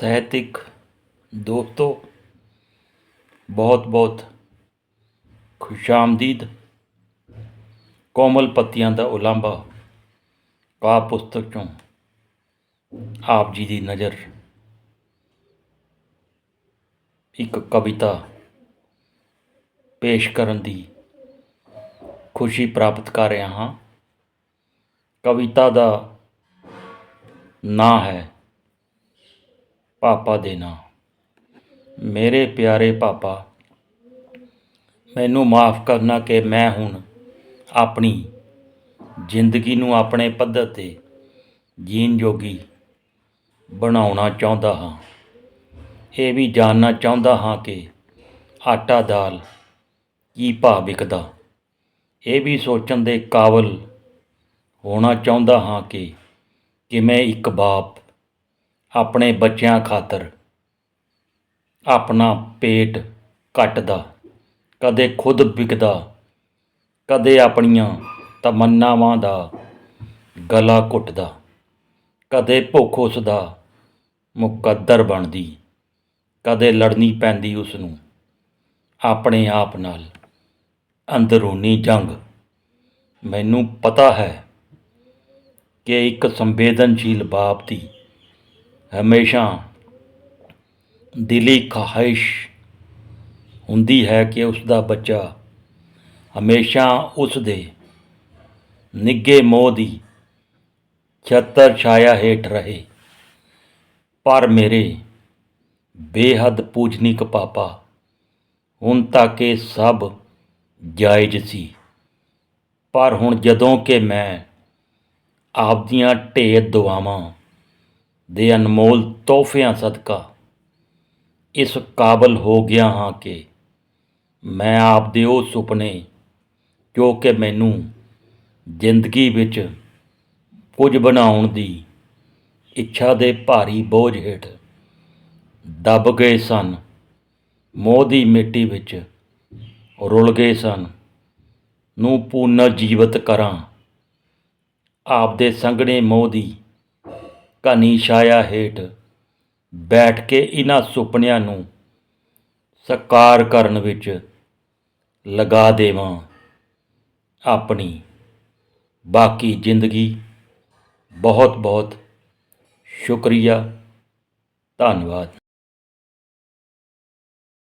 ਸਾਹਿਤਿਕ ਦੋਸਤੋ, ਬਹੁਤ ਬਹੁਤ ਖੁਸ਼ਾਮਦੀਦ। ਕੋਮਲ ਪੱਤੀਆਂ ਦਾ ਉਲਾਂਭਾ ਕਾਵਿ ਪੁਸਤਕ ਚੋਂ ਆਪ ਜੀ ਦੀ ਨਜ਼ਰ ਇੱਕ ਕਵਿਤਾ ਪੇਸ਼ ਕਰਨ ਦੀ ਖੁਸ਼ੀ ਪ੍ਰਾਪਤ ਕਰ ਰਿਹਾ ਹਾਂ। ਕਵਿਤਾ ਦਾ ਨਾਂ ਹੈ ਪਾਪਾ ਦੇ ਨਾਂ। ਮੇਰੇ ਪਿਆਰੇ ਪਾਪਾ, ਮੈਨੂੰ ਮਾਫ ਕਰਨਾ ਕਿ ਮੈਂ ਹੁਣ ਆਪਣੀ ਜ਼ਿੰਦਗੀ ਨੂੰ ਆਪਣੇ ਪੱਧਰ ਤੇ ਜੀਣ ਜੋਗੀ ਬਣਾਉਣਾ ਚਾਹੁੰਦਾ ਹਾਂ। ਇਹ ਵੀ ਜਾਣਨਾ ਚਾਹੁੰਦਾ ਹਾਂ ਕਿ ਆਟਾ ਦਾਲ ਕੀ ਭਾਅ ਵਿਕਦਾ। ਇਹ ਵੀ ਸੋਚਣ ਦੇ ਕਾਬਲ ਹੋਣਾ ਚਾਹੁੰਦਾ ਹਾਂ ਕਿ ਕਿਵੇਂ ਇੱਕ ਬਾਪ ਆਪਣੇ ਬੱਚਿਆਂ ਖਾਤਰ ਆਪਣਾ ਪੇਟ ਕੱਟਦਾ, ਕਦੇ ਖੁਦ ਵਿਕਦਾ, ਕਦੇ ਆਪਣੀਆਂ ਤਮੰਨਾਵਾਂ ਦਾ ਗਲਾ ਘੁੱਟਦਾ, ਕਦੇ ਭੁੱਖ ਉਸ ਦਾ ਮੁਕੱਦਰ ਬਣਦੀ, ਕਦੇ ਲੜਨੀ ਪੈਂਦੀ ਉਸ ਨੂੰ ਆਪਣੇ ਆਪ ਨਾਲ। ਅੰਦਰੂਨੀ ਜੰਗ। ਮੈਨੂੰ ਪਤਾ ਹੈ ਕਿ ਇੱਕ ਸੰਵੇਦਨਸ਼ੀਲ ਬਾਪ ਦੀ ਹਮੇਸ਼ਾ ਦਿਲੀ ਖਾਹਿਸ਼ ਹੁੰਦੀ ਹੈ ਕਿ ਉਸ ਦਾ ਬੱਚਾ ਹਮੇਸ਼ਾ ਉਸ ਦੇ ਨਿੱਗੇ ਮੋਹ ਦੀ ਛਤਰ ਛਾਇਆ ਹੇਠ ਰਹੇ। ਪਰ ਮੇਰੇ ਬੇਹੱਦ ਪੂਜਨੀਕ ਪਾਪਾ, ਹੁਣ ਤੱਕ ਇਹ ਸਭ ਜਾਇਜ਼ ਸੀ। ਪਰ ਹੁਣ ਜਦੋਂ ਕਿ ਮੈਂ ਆਪਦੀਆਂ ਢੇਰ ਦੁਆਵਾਂ ਦੇ ਅਨਮੋਲ ਤੋਹਫਿਆਂ ਸਦਕਾ ਇਸ ਕਾਬਲ ਹੋ ਗਿਆ ਹਾਂ ਕਿ ਮੈਂ ਆਪ ਦੇ ਉਹ ਸੁਪਨੇ ਜੋ ਕਿ ਮੈਨੂੰ ਜ਼ਿੰਦਗੀ ਵਿੱਚ ਕੁਝ ਬਣਾਉਣ ਦੀ ਇੱਛਾ ਦੇ ਭਾਰੀ ਬੋਝ ਹੇਠ ਦਬ ਗਏ ਸਨ, ਮੋਹ ਦੀ ਮਿੱਟੀ ਵਿੱਚ ਰੁਲ ਗਏ ਸਨ। ਨੂੰ ਪੁਨਰ ਜੀਵਤ ਕਰਾਂ, ਆਪ ਦੇ ਸੰਘਣੇ ਮੋਹ ਦੀ ਘਨੀ ਛਾਇਆ ਹੇਠ ਬੈਠ ਕੇ ਇਹਨਾਂ ਸੁਪਨਿਆਂ ਨੂੰ ਸਾਕਾਰ ਕਰਨ ਵਿੱਚ ਲਗਾ ਦੇਵਾਂ ਆਪਣੀ ਬਾਕੀ ਜ਼ਿੰਦਗੀ। ਬਹੁਤ ਬਹੁਤ ਸ਼ੁਕਰੀਆ। ਧੰਨਵਾਦ।